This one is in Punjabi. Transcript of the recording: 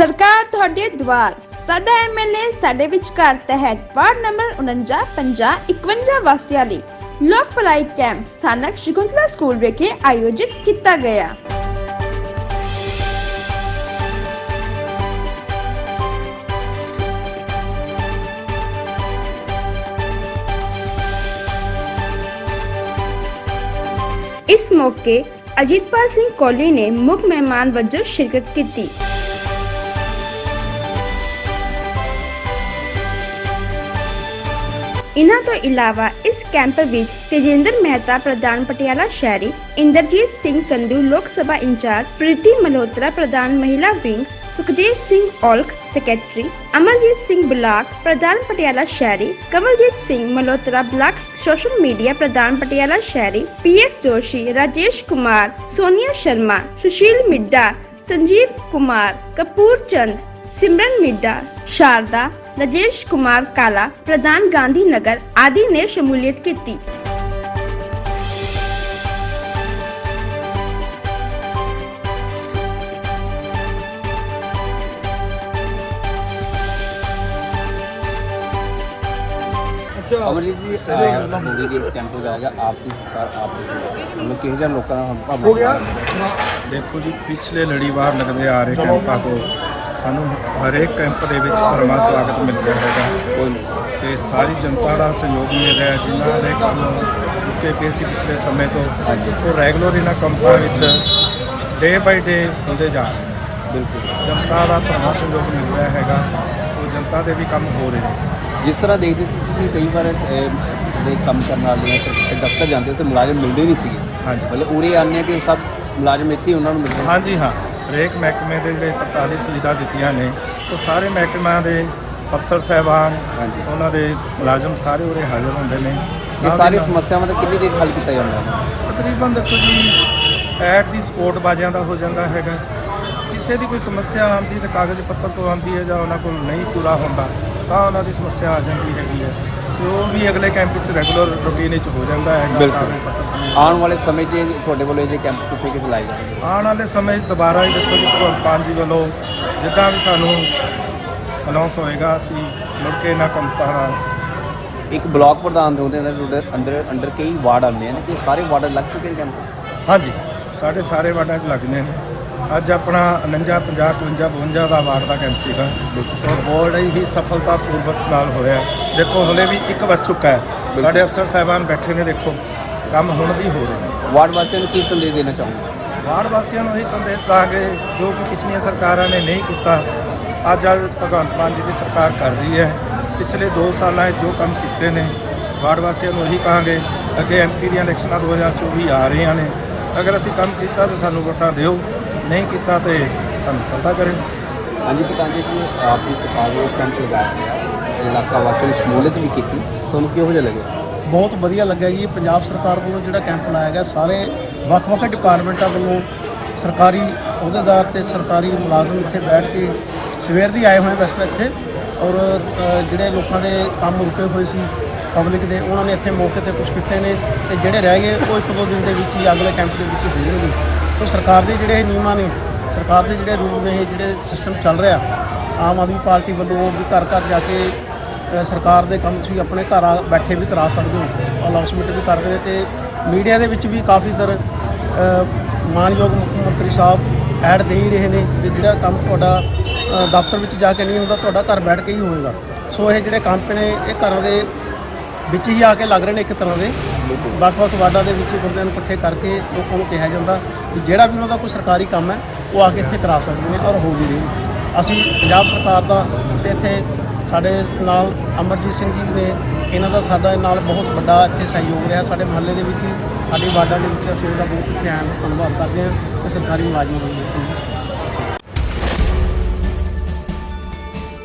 ਸਰਕਾਰ ਤੁਹਾਡੇ ਦੁਆਰ ਸਾਡਾ ਐਮਐਲਏ ਸਾਡੇ ਵਿਚਕਾਰ ਤਹਿਤ ਵਾਰਡ ਨੰਬਰ 49 50 51 ਵਾਸੀਆਂ ਲਈ ਲੋਕ ਭਲਾਈ ਕੈਂਪ ਸਥਾਨਕ ਸ਼ਿਕੁੰਤਲਾ ਸਕੂਲ ਵਿਖੇ ਆਯੋਜਿਤ ਕੀਤਾ ਗਿਆ। ਇਸ ਮੌਕੇ ਅਜੀਤਪਾਲ ਸਿੰਘ ਕੋਹਲੀ ਨੇ ਮੁੱਖ ਮਹਿਮਾਨ ਵਜੋਂ ਸ਼ਿਰਕਤ ਕੀਤੀ। ਇਨ੍ਹਾਂ ਤੋਂ ਇਲਾਵਾ ਇਸ ਕੈਂਪ ਵਿੱਚ ਤੇਜਿੰਦਰ ਮਹਿਤਾ, ਪ੍ਰਧਾਨ ਪਟਿਆਲਾ ਸ਼ਹਿਰੀ, ਇੰਦਰਜੀਤ ਸਿੰਘ ਸੰਧੂ, ਲੋਕ ਸਭਾ ਇੰਚਾਰਜ, ਪ੍ਰੀਤੀ ਮਲਹੋਤਰਾ, ਪ੍ਰਧਾਨ ਮਹਿਲਾ wing, Sukhdev Singh Aulakh, secretary Amarjit Singh block, ਪ੍ਰਧਾਨ ਪਟਿਆਲਾ ਸ਼ਹਿਰੀ, Kamaljit Singh Malhotra block, social media ਪ੍ਰਧਾਨ ਪਟਿਆਲਾ ਸ਼ਹਿਰੀ, ਪੀਐਸ ਜੋਸ਼ੀ, ਰਾਜੇਸ਼ ਕੁਮਾਰ, ਸੋਨੀਆ ਸ਼ਰਮਾ, ਸੁਸ਼ੀਲ ਮਿੱਡਾ, ਸੰਜੀਵ ਕੁਮਾਰ ਕਪੂਰ ਚੰਦ ਸਿਮਰਨ ਮਿੱਡਾ, ਸ਼ਾਰਦਾ ਰਾਜੇਸ਼ ਕੁਮਾਰ ਕਾਲਾ ਪ੍ਰਧਾਨ ਗਾਂਧੀ ਨਗਰ ਆਦਿ ਨੇ ਸ਼ਮੂਲੀਅਤ ਕੀਤੀ। ਅਮਰਜੀਤ ਜੀ ਮੋਦੀ ਦੇ ਇਸ ਕੈਂਪ ਤੋਂ ਜਾਏਗਾ ਆਪ ਦੀ ਸਰਕਾਰ ਆਪ ਦੀ ਮਤਲਬ ਕਿਹੋ ਜਿਹਾ ਲੋਕਾਂ ਦਾ ਹੋ ਗਿਆ। ਦੇਖੋ ਜੀ ਪਿਛਲੇ ਲੜੀਵਾਰ ਲੱਗਦੇ ਆ ਰਹੇ ਕੈਂਪਾਂ ਤੋਂ। ਸਾਨੂੰ ਹਰੇਕ ਕੈਂਪ ਦੇ ਵਿੱਚ ਪਰਮਾ ਸਵਾਗਤ ਮਿਲ ਰਿਹਾ ਹੈਗਾ। ਤੇ ਸਾਰੀ ਜਨਤਾ ਦਾ ਸਹਿਯੋਗ ਮਿਲ ਰਿਹਾ ਜਿਨ੍ਹਾਂ ਦੇ ਕੰਮ ਰੁਕੇ ਪਏ ਸੀ ਪਿਛਲੇ ਸਮੇਂ ਤੋਂ। ਉਹ ਰੈਗੂਲਰ ਇਹਨਾਂ ਕੰਪਾਂ ਵਿੱਚ ਡੇ ਬਾਈ ਡੇ ਹੁੰਦੇ ਜਾ ਰਹੇ ਬਿਲਕੁਲ। ਜਨਤਾ ਦਾ ਪਰਮਾ ਸਹਿਯੋਗ ਮਿਲ ਰਿਹਾ ਹੈਗਾ ਉਹ ਜਨਤਾ ਦੇ ਵੀ ਕੰਮ ਹੋ ਰਹੇ ਨੇ। ਜਿਸ ਤਰ੍ਹਾਂ ਦੇਖਦੇ ਸੀ ਕਿ ਕਈ ਵਾਰ ਦੇ ਕੰਮ ਕਰਨ ਵਾਲੇ ਦਫ਼ਤਰ ਜਾਂਦੇ ਤੇ ਮੁਲਾਜ਼ਮ ਮਿਲਦੇ ਨਹੀਂ ਸੀਗੇ। ਹਾਂਜੀ। ਮਤਲਬ ਉਰੇ ਆਉਂਦੇ ਆ ਕਿ ਸਭ ਮੁਲਾਜ਼ਮ ਇੱਥੇ ਉਹਨਾਂ ਨੂੰ ਮਿਲਦੇ ਹਾਂਜੀ ਹਾਂ। ਹਰੇਕ ਮਹਿਕਮੇ ਦੇ ਜਿਹੜੇ 43 ਸੁਵਿਧਾ ਦਿੱਤੀਆਂ ਨੇ ਉਹ ਸਾਰੇ ਮਹਿਕਮਿਆਂ ਦੇ ਅਫਸਰ ਸਾਹਿਬਾਨ ਹਾਂਜੀ। ਉਹਨਾਂ ਦੇ ਮੁਲਾਜ਼ਮ ਸਾਰੇ ਉਰੇ ਹਾਜ਼ਰ ਹੁੰਦੇ ਨੇ। ਇਹ ਨਾਲ ਸਾਰੀ ਦੀ ਨਾਲ ਸਮੱਸਿਆਵਾਂ ਦਾ ਕਿੰਨੀ ਦੇਰ ਹੱਲ ਕੀਤਾ ਜਾਂਦਾ ਹੈ? ਤਕਰੀਬਨ ਦੇਖੋ ਜੀ ਐਡ ਦੀ ਸਪੋਰਟ ਬਾਜਿਆਂ ਦਾ ਹੋ ਜਾਂਦਾ ਹੈਗਾ। ਕਿਸੇ ਦੀ ਕੋਈ ਸਮੱਸਿਆ ਆਉਂਦੀ ਤੇ ਕਾਗਜ਼ ਪੱਤਰ ਤੋਂ ਆਉਂਦੀ ਹੈ ਜਾਂ ਉਹਨਾਂ ਕੋਲ ਨਹੀਂ ਪੂਰਾ ਹੁੰਦਾ ਤਾਂ ਉਹਨਾਂ ਦੀ ਸਮੱਸਿਆ ਆ ਜਾਂਦੀ ਹੈਗੀ ਹੈ। ਉਹ ਵੀ ਅਗਲੇ ਕੈਂਪ ਵਿੱਚ ਰੈਗੂਲਰ ਰੂਟੀਨ ਵਿੱਚ ਹੋ ਜਾਂਦਾ ਹੈਗਾ ਬਿਲਕੁਲ। ਆਉਣ ਵਾਲੇ ਸਮੇਂ 'ਚ ਇਹ ਤੁਹਾਡੇ ਵੱਲੋਂ ਇਹ ਕੈਂਪ ਕਿੱਥੇ ਕਿੱਥੇ ਲਾਏ ਜਾਣਗੇ? ਆਉਣ ਵਾਲੇ ਸਮੇਂ 'ਚ ਦੁਬਾਰਾ ਹੀ ਦੇਖੋ ਜੀ ਭਗਵੰਤ ਮਾਨ ਜੀ ਵੱਲੋਂ ਜਿੱਦਾਂ ਵੀ ਸਾਨੂੰ ਅਨਾਉਂਸ ਹੋਏਗਾ ਅਸੀਂ ਮੁੜ ਕੇ ਕੰਪਾਂ ਇੱਕ ਬਲਾਕ ਪ੍ਰਧਾਨ ਦੇ ਅੰਦਰ ਅੰਡਰ ਕਈ ਵਾਰਡ ਆਉਂਦੇ ਨੇ ਕਿ ਉਹ ਸਾਰੇ ਵਾਰਡ ਲੱਗ ਚੁੱਕੇ ਨੇ ਕੈਂਪ ਹਾਂਜੀ ਸਾਡੇ ਸਾਰੇ ਵਾਰਡਾਂ 'ਚ ਲੱਗਦੇ ਨੇ। ਅੱਜ ਆਪਣਾ 49 50 52 52 ਦਾ ਵਾਰਡ ਦਾ ਕੈਂਪ ਸੀਗਾ। ਔਰ ਬਹੁਤ ਹੀ ਸਫਲਤਾਪੂਰਵਕ ਨਾਲ ਹੋਇਆ। ਦੇਖੋ ਹੁਣੇ ਵੀ ਇੱਕ ਵੱਜ ਚੁੱਕਾ ਹੈ। ਸਾਡੇ ਅਫਸਰ ਸਾਹਿਬਾਨ ਬੈਠੇ ਨੇ ਦੇਖੋ ਕੰਮ ਹੁਣ ਵੀ ਹੋ ਰਹੇ ਨੇ। ਵਾਰਡ ਵਾਸੀਆਂ ਨੂੰ ਕੀ ਸੰਦੇਸ਼ ਦੇਣਾ ਚਾਹੁੰਦੇ ਵਾਰਡ ਵਾਸੀਆਂ ਨੂੰ ਇਹ ਸੰਦੇਸ਼ ਦਾਂਗੇ ਜੋ ਕਿ ਪਿਛਲੀਆਂ ਸਰਕਾਰਾਂ ਨੇ ਨਹੀਂ ਕੀਤਾ ਅੱਜ ਅੱਜ ਭਗਵੰਤ ਮਾਨ ਜੀ ਦੀ ਸਰਕਾਰ ਕਰ ਰਹੀ ਹੈ। ਪਿਛਲੇ 2 ਸਾਲਾਂ 'ਚ ਜੋ ਕੰਮ ਕੀਤੇ ਨੇ ਵਾਰਡ ਵਾਸੀਆਂ ਨੂੰ ਇਹੀ ਕਹਾਂਗੇ ਅੱਗੇ ਐਮਪੀ ਦੀਆਂ ਇਲੈਕਸ਼ਨਾਂ 2024 ਆ ਰਹੀਆਂ ਨੇ। ਅਗਰ ਅਸੀਂ ਕੰਮ ਕੀਤਾ ਤਾਂ ਸਾਨੂੰ ਵੋਟਾਂ ਦਿਓ ਨਹੀਂ ਕੀਤਾ ਤੇ ਸਾਨੂੰ ਚੱਲਦਾ ਕਰੇ। ਹਾਂਜੀ ਪ੍ਰਧਾਨ ਜੀ ਆਪ ਦੀ ਸਰਕਾਰ ਵੱਲੋਂ ਕੈਂਪ ਲਗਾਇਆ ਗਿਆ ਇਲਾਕਾ ਵਾਸੀਆਂ ਨੇ ਸ਼ਮੂਲੀਅਤ ਵੀ ਕੀਤੀ। ਤੁਹਾਨੂੰ ਕਿਹੋ ਜਿਹਾ ਲੱਗਿਆ? ਬਹੁਤ ਵਧੀਆ ਲੱਗਿਆ ਜੀ। ਪੰਜਾਬ ਸਰਕਾਰ ਵੱਲੋਂ ਜਿਹੜਾ ਕੈਂਪ ਲਾਇਆ ਗਿਆ, ਸਾਰੇ ਵੱਖ-ਵੱਖ ਡਿਪਾਰਟਮੈਂਟਾਂ ਵੱਲੋਂ ਸਰਕਾਰੀ ਅਹੁਦੇਦਾਰ ਤੇ ਸਰਕਾਰੀ ਮੁਲਾਜ਼ਮ ਇੱਥੇ ਬੈਠ ਕੇ ਸਵੇਰ ਦੀ ਆਏ ਹੋਏ ਵੈਸੇ ਇੱਥੇ ਔਰ ਜਿਹੜੇ ਲੋਕਾਂ ਦੇ ਕੰਮ ਰੁਕੇ ਹੋਏ ਸੀ ਪਬਲਿਕ ਦੇ, ਉਹਨਾਂ ਨੇ ਇੱਥੇ ਮੌਕੇ ਤੇ ਕੁਝ ਕੀਤੇ ਨੇ ਤੇ ਜਿਹੜੇ ਰਹਿ ਗਏ, ਉਹ ਇੱਕ ਦੋ ਦਿਨ ਦੇ ਵਿੱਚ ਹੀ ਅਗਲੇ ਕੈਂਪ ਦੇ ਵਿੱਚ ਹੋ ਤੋਂ ਸਰਕਾਰ ਦੇ ਜਿਹੜੇ ਨਿਯਮਾਂ ਨੇ, ਸਰਕਾਰ ਦੇ ਜਿਹੜੇ ਰੂਲ ਨੇ, ਇਹ ਜਿਹੜੇ ਸਿਸਟਮ ਚੱਲ ਰਿਹਾ, ਆਮ ਆਦਮੀ ਪਾਰਟੀ ਵੱਲੋਂ ਵੀ ਘਰ ਘਰ ਜਾ ਕੇ ਸਰਕਾਰ ਦੇ ਕੰਮ ਤੁਸੀਂ ਆਪਣੇ ਘਰ ਬੈਠੇ ਵੀ ਕਰਾ ਸਕਦੇ ਹੋ। ਅਨਾਉਂਸਮੈਂਟ ਵੀ ਕਰਦੇ ਨੇ ਤੇ ਮੀਡੀਆ ਦੇ ਵਿੱਚ ਵੀ ਕਾਫੀ ਦਰ ਮਾਨਯੋਗ ਮੁੱਖ ਮੰਤਰੀ ਸਾਹਿਬ ਐਡ ਦੇ ਹੀ ਰਹੇ ਨੇ ਤੇ ਜਿਹੜਾ ਕੰਮ ਤੁਹਾਡਾ ਦਫ਼ਤਰ ਵਿੱਚ ਜਾ ਕੇ ਨਹੀਂ ਹੁੰਦਾ, ਤੁਹਾਡਾ ਘਰ ਬੈਠ ਕੇ ਹੀ ਹੋਏਗਾ ਸੋ ਇਹ ਜਿਹੜੇ ਕੰਮ ਨੇ, ਇਹ ਘਰਾਂ ਦੇ ਵਿੱਚ ਹੀ ਆ ਕੇ ਲੱਗ ਰਹੇ ਨੇ ਇੱਕ ਤਰ੍ਹਾਂ ਦੇ। ਵੱਖ-ਵੱਖ ਵਾਰਡਾਂ ਦੇ ਵਿੱਚ ਬੰਦਿਆਂ ਨੂੰ ਇਕੱਠੇ ਕਰਕੇ ਲੋਕਾਂ ਨੂੰ ਕਿਹਾ ਜਾਂਦਾ ਕਿ ਜਿਹੜਾ ਵੀ ਉਹਨਾਂ ਦਾ ਕੋਈ ਸਰਕਾਰੀ ਕੰਮ ਹੈ, ਉਹ ਆ ਕੇ ਇੱਥੇ ਕਰਾ ਸਕਦੇ ਨੇ ਔਰ ਹੋ ਵੀ ਰਹੇ ਅਸੀਂ ਪੰਜਾਬ ਸਰਕਾਰ ਦਾ ਤੇ ਇੱਥੇ ਸਾਡੇ ਨਾਲ ਅਮਰਜੀਤ ਸਿੰਘ ਜੀ ਨੇ, ਇਹਨਾਂ ਦਾ ਸਾਡਾ ਨਾਲ ਬਹੁਤ ਵੱਡਾ ਇੱਥੇ ਸਹਿਯੋਗ ਰਿਹਾ। ਸਾਡੇ ਮਹੱਲੇ ਦੇ ਵਿੱਚ, ਸਾਡੀ ਵਾਰਡਾਂ ਦੇ ਵਿੱਚ ਅਸੀਂ ਉਹਦਾ ਬਹੁਤ ਧਿਆਨ ਧੰਨਵਾਦ ਕਰਦੇ ਹਾਂ ਤੇ ਸਰਕਾਰੀ ਮੁਲਾਜ਼ਮਾਂ ਦਾ